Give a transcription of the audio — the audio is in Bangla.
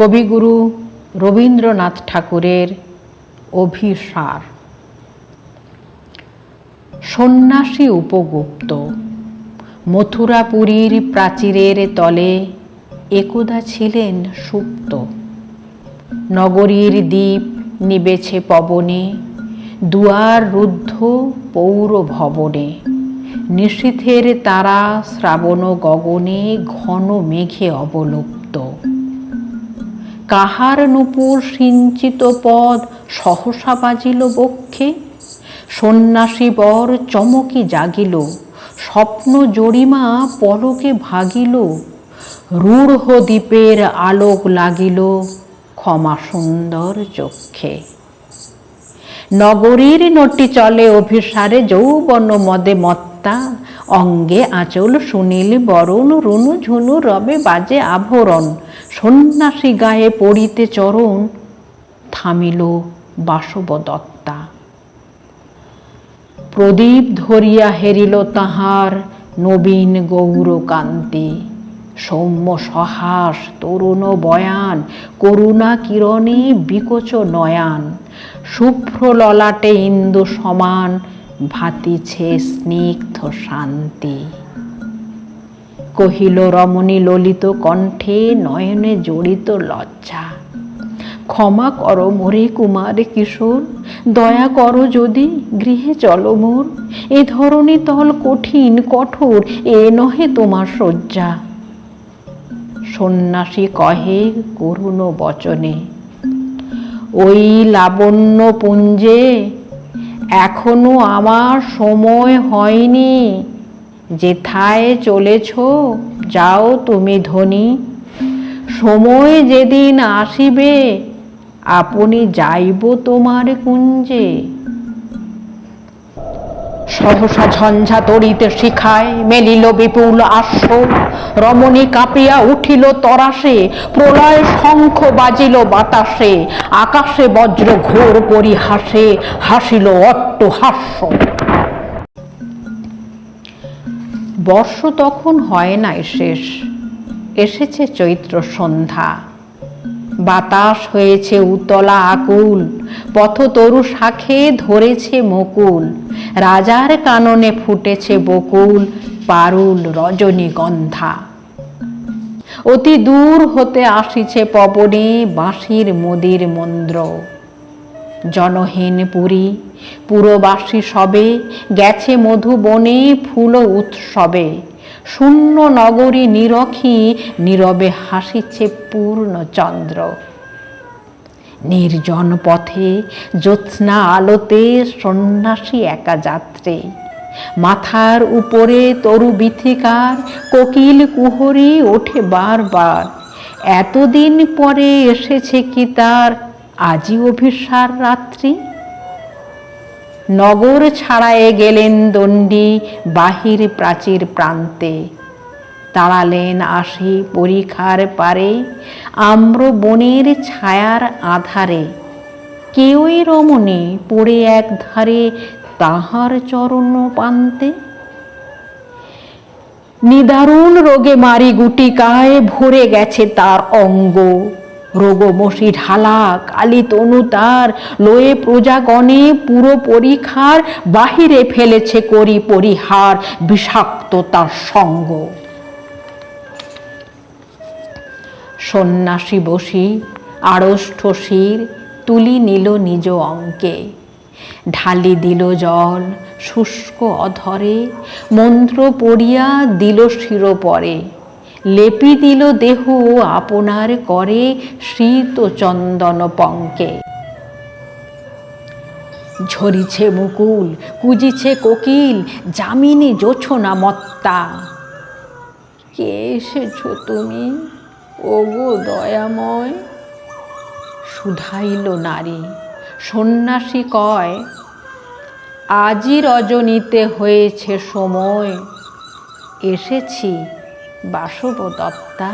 কবিগুরু রবীন্দ্রনাথ ঠাকুরের অভিসার। সন্ন্যাসী উপগুপ্ত, মথুরাপুরীর প্রাচীরের তলে একদা ছিলেন সুপ্ত। নগরীর দ্বীপ নিবেছে পবনে, দুয়ার রুদ্ধ পৌর ভবনে। নিশীথের তারা শ্রাবণ গগনে ঘন মেঘে অবলুপ্ত। কাহার নূপুর সিঞ্চিত পদ সহসা বাজিল বক্ষে? সন্ন্যাসী বর চমকি জাগিল, স্বপ্ন জরিমা পলকে ভাগিল, রূঢ় দ্বীপের আলোক লাগিল ক্ষমা সুন্দর চক্ষে। নগরীর নটি চলে অভিসারে যৌবন মদে মত্তা, অঙ্গে আঁচল সুনীল বরণ রুনু ঝুনু রবে বাজে আভরণ সন্ন্যাসী গায়ে পড়িতে চরণ থামিল বাসবদত্তা। প্রদীপ ধরিয়া হেরিল তাহার নবীন গৌরকান্তি। সৌম্য সহাস, তরুণ বয়ান, করুণা কিরণে বিকচ নয়ান। শুভ্র ললাটে ইন্দু সমান ভাতিছে স্নিগ্ধ শান্তি। কহিল, রমণী ললিত কণ্ঠে নয়নে জড়িত লজ্জা। ক্ষমা করো মোরে কুমার কিশোর, দয়া করো যদি গৃহে চলো মোর। এ ধরনী তল কঠিন কঠোর, এ নহে তোমার শয্যা। সন্ন্যাসী কহে, করুণ বচনে, ওই লাবণ্য পুঞ্জে এখনও আমার সময় হয়নি। যেথায় চলেছ, যাও তুমি ধনী। সময় যেদিন আসিবে, আপনি যাইব তোমার কুঞ্জে। সহসা ঝঞ্ঝা তরিতে শিখায়, মেলিল বিপুল আশ্ব। রমণী কাঁপিয়া উঠিল তরাসে, প্রলয় শঙ্খ বাজিল বাতাসে। আকাশে বজ্র ঘোর পরিহাসে, হাসিল অট্ট হাস্য বর্ষ তখন হয় নাই শেষ। এসেছে চৈত্র সন্ধ্যা। বাতাস হয়েছে উতলা আকুল পথতরু শাখে ধরেছে মকুল, রাজার কাননে ফুটেছে বকুল, পারুল রজনীগন্ধা। অতি দূর হতে আসিছে পবনে বাঁশির মুদির মন্দ্র জনহীন পুরী। পুরবাসী সবে, গেছে মধুবনে ফুল উৎসবে। শূন্য নগরী নিরখী, নীরবে হাসিছে পূর্ণ চন্দ্র। নির্জন পথে, জ্যোৎস্না আলোতে সন্ন্যাসী একা যাত্রে। মাথার উপরে তরু বিথিকার, কোকিল কুহরি ওঠে বারবার। এতদিন পরে এসেছে কি তার আজই অভিসার রাত্রি। নগর ছাড়ায়ে গেলেন দণ্ডী বাহির প্রাচীর প্রান্তে। দাঁড়ালেন আসি পরীক্ষার পারে, আম্র বনের ছায়ার আধারে। কেউই রমণী পড়ে এক ধারে তাহার চরণ পান্তে। নিদারুণ রোগে মারি গুটিকায় ভরে গেছে তার অঙ্গ। রোগমসি ঢালা, কালী তনু তার, লয়ে প্রজাগণে পুরো পরীক্ষার বাহিরে ফেলেছে করি পরিহার, বিষাক্ত তার সঙ্গ। সন্ন্যাসী বসি, আড়ষ্ঠ শির, তুলি নিল নিজ অঙ্কে। ঢালি দিল জল, শুষ্ক অধরে, মন্ত্র পড়িয়া দিল শিরোপরে। লেপি দিল দেহ আপনার করে শীত চন্দন পঙ্কে। ঝরিছে মুকুল, কুজিছে কোকিল, যামিনী জোছনা মত্তা। কে এসেছ তুমি? ওগো দয়াময়। শুধাইল নারী, সন্ন্যাসী কয় আজই রজনীতে হয়েছে সময়। এসেছি বাসব দত্তা